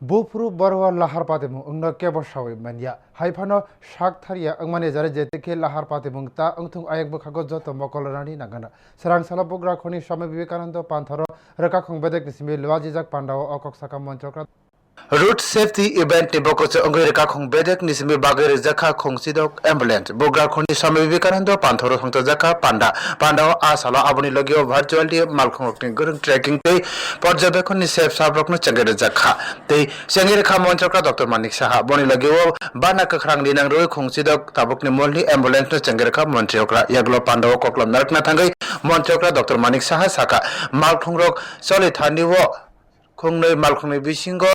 bufru barwa lahar patemu ungna kebo shawi manya haifano shak tharia angmane jare jeteke lahar patemu ta angthung ayak bukhago joto mokolrani nagana sarang sala bogra khoni swami vivekananda pantharo reka khong bedek nisimi lwaji jak pandao okok saka ongoi reka khong bedek ni simi bagere jakha khong sidok ambulance bogra khoni swami vivekananda panthoro hongta jakha panda panda a sala aboni lagio virtually malkhong rokni gurung tracking tei পর্যবেক্ষণ সেফ সাব রকনো চেঙ্গেরে জাখা tei চেঙ্গেরে খা মন্ত্রকা doctor Manik Saha বনি লগিও বানা কখরাং দিনাং রই খংসিদক তাবুকনি মলনি অ্যাম্বুলেন্স নো চেঙ্গেরে খা মন্ত্রিয়করা ইয়াগলো পান্ডাও ককলম নারকনা থাঙ্গই মন্ত্রিয়করা ডক্টর মানিক সাহা সাকা মালখং রক চলে থানিও khungnoi malkhungni bisingo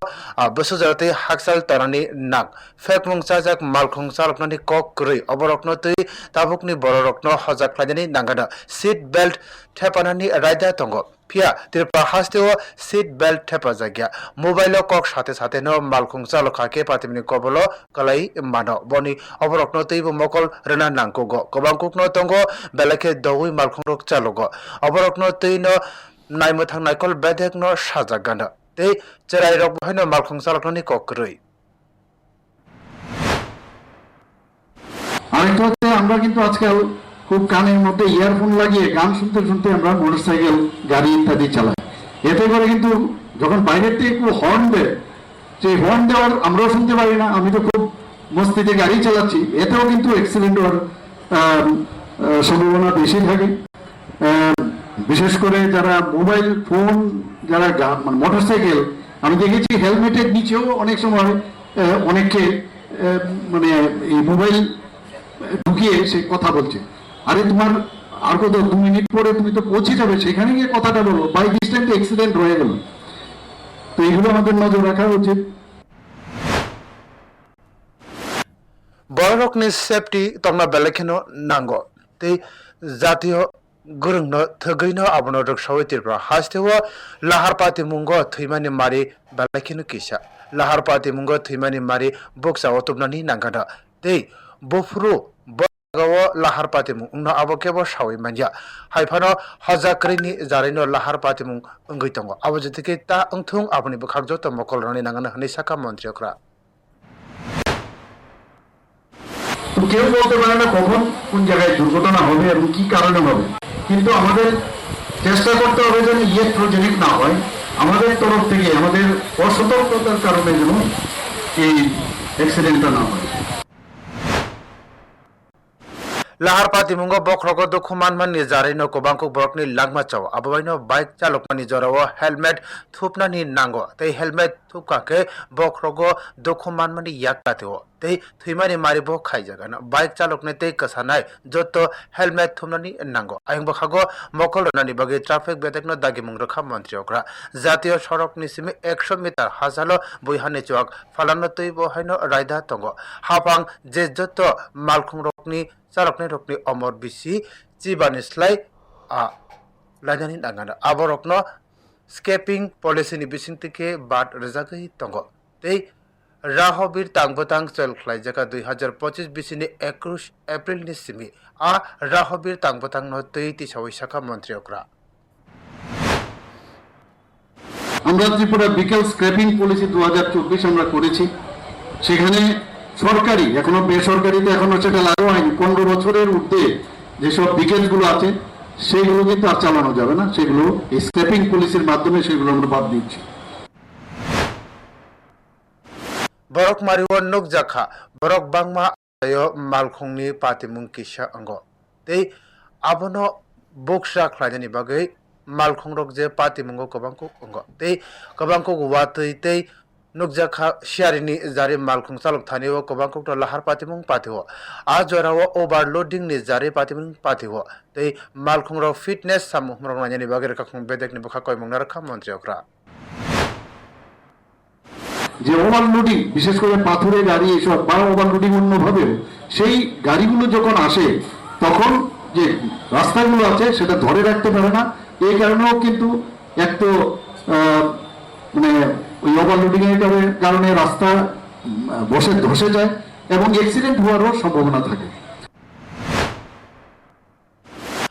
bosu jarate haksal tarani nak fek mungsajak malkhung saloknani kok krui oborokno tui tabukni bororokno hojak khlaidani nangana seat belt thepanani raida tongo পিয়া তিরপা হাসতেও সিট বেল্ট ঠেপা জাগিয়া মোবাইল কক সাথে সাথে ন মালখুং চাল খাকে পাতিমিনি কবল কলাই মান বনি অবরক নতৈব মকল রেনা নাংকুগ কবাংকুক নতঙ্গ বেলাকে দৌই মালখুং রক চালুগ অবরক নতৈ ন নাইমু থাংনাইকল বেদেক ন সাজা গানা তে চেরাই রক বহাইন মালখং সালকনি ককরই আরেকটা আমরা কিন্তু আজকাল খুব কানের মধ্যে ইয়ারফোন লাগিয়ে গান শুনতে শুনতে আমরা মোটরসাইকেল গাড়ি ইত্যাদি চালাই। এতে করে কিন্তু যখন বাইরের থেকে একটু হর্ন দেয় সেই হর্ন দেওয়ার আমরাও শুনতে পারি না, আমি তো খুব মস্তিতে গাড়ি চালাচ্ছি, এতেও কিন্তু অ্যাক্সিডেন্ট হওয়ার সম্ভাবনা বেশি থাকে। বিশেষ করে যারা মোবাইল ফোন, যারা মানে মোটরসাইকেল, আমি দেখেছি হেলমেটের নিচেও অনেক সময় অনেককে মানে এই মোবাইল ঢুকিয়ে সে কথা বলছে। আরে তোমার আর কত, দু মিনিট পরে তুমি তো পৌঁছে যাবে, সেখানে গিয়ে কথাটা বলো। বাই দিস অ্যাক্সিডেন্ট হয়ে গেল। তো এগুলো আমাদের নজর রাখা উচিত। বড়রকনি সেফটি তমনা বেলেখেনো নাঙ্গো। তৈ জাতীয় গুরুংনো থগৈনো আবনো রক সওয়েতিরপ্রা হাস্তেও লাহার পাতি মুঙ্গ থৈমানি মারি বেলেখেনো কিসা লাহার পাতি মুঙ্গ থৈমানি মারি বক্সা অতবনানি নাঙ্গানা তৈ বফরু গাও লাহার পাতিমুং উংনো আবো কেবো সাওই মানজা হাইফানো হাজাকরিনি জারিনো লাহার পাতিমুং ওঙ্গৈ তঙ্গো আবো যেতিকে তা ওংথুং আবনি বখাক যত মকল রানি নাঙ্গানা হানি সাকা মন্ত্রিয়করা তো কেউ বলতে পারে না কখন কোন জায়গায় দুর্ঘটনা হবে এবং কি কারণে হবে কিন্তু আমাদের চেষ্টা করতে হবে যেন ইলেকট্রোজেনিক না হয়। আমাদের তরফ থেকে, আমাদের অসতর্কতার কারণে যেন এই অ্যাক্সিডেন্টটা না হয়। লাহার পাতি মুঙ্গ বক্রগ দুখুমান মাননি জারিনো কবাংকু বরকনি langma চাও আবাইনো বাইক চালক মানি জরাও হেলমেট থুপনানি নাঙ্গো। তৈ হেলমেট থুপকাকে বক্রগ দুখুমান মানি ইয়াকাতেও তৈ থুইমানি মারিবো খাইজাগানো বাইক চালক নে তৈ কসানাই যত হেলমেট থুমনানি নাঙ্গো আইং বখাগো মকল নানি বাগে ট্রাফিক বেদেকনো দাগি মুংরখা মন্ত্রী অকরা জাতীয় সড়ক নিসিমি একশো মিটার হাজালো বৈহানি চক ফালানো তৈ বহাইনো রায়দা তঙ্গ হাফাং যে যত মালখুং রকনি চালকনি রকনি অমর বিসি চিবানিসলাই আ লাইনানি নাঙ্গানো আবরকনো স্কেপিং পলিসিনি বিসিং থেকে বাদ রেজাগৈ তঙ্গ। তৈ রাহবীর তাংবতাং চল খ্লাইজাকা দুই হাজার পঁচিশ বিসিনি একুশ এপ্রিল নি সিমি আ রাহবীর তাংবতাং ন তৈ তিসাওই শাখা মন্ত্রী অকরা। আমরা ত্রিপুরা বিকেল স্ক্র্যাপিং পলিসি দু আমরা করেছি। সেখানে সরকারি, এখনও বেসরকারিতে এখনও সেটা লাগু হয়নি। পনেরো বছরের ঊর্ধ্বে যেসব বিকেলগুলো আছে সেগুলো কিন্তু আর চালানো যাবে না সেগুলো স্ক্র্যাপিং পলিসির মাধ্যমে সেগুলো আমরা বাদ দিচ্ছি borok mariwo nuk jakha borok bangma ayo malkhungni patimung kisa ango tei abono boksra khlaidani bagai malkhung rok je patimungo kobangko ango tei kobangko watui tei nukjakha siarini jari malkhung salok thanio kobangko to lahar patimung patio a jorao overloading ni jari patimung patio tei malkhung rok fitness samuh rok nani bagai kakhung bedek ni bokha koimung narakha mantri okra যে overloading বিশেষ করে পাথরে গাড়ি এসব বা overloading অন্যভাবেও সেই গাড়িগুলো যখন আসে তখন যে রাস্তাগুলো আছে সেটা ধরে রাখতে পারে না এই কারণেও কিন্তু এক তো মানে ওই ওভারলোডিং এর কারণে- রাস্তা বসে, ধসে যায় এবং অ্যাক্সিডেন্ট হওয়ারও সম্ভাবনা থাকে।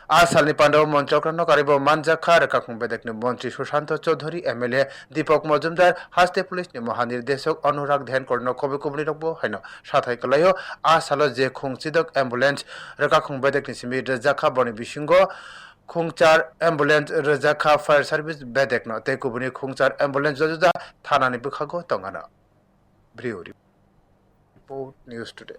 আসালনি পান্ডব মন্ত্রক্রান্ত কারিব মানজাখা রেখাখং বেদেকনি মন্ত্রী সুশান্ত চৌধুরী, এমএলএ দীপক মজুমদার, হাস্তে পুলিশনি মহানির্দেশক অনুরাগ ধ্যান, কর্ণ কবি কুবনি রকবো হাইন সাথাই কলাইও আসালো যে খুং সিদক অ্যাম্বুলেন্স রেখাখং বেদেকনি সিমি রেজাখা বনি বিশিঙ্গ খুংচার অ্যাম্বুলেন্স রেজাখা ফায়ার সার্ভিস বেদেক তে কুবনি খুংচার এম্বুলেন্স জজুদা থানানি বিখাগো তঙ্গানা ব্রিউরি রিপোর্ট নিউজ টুডে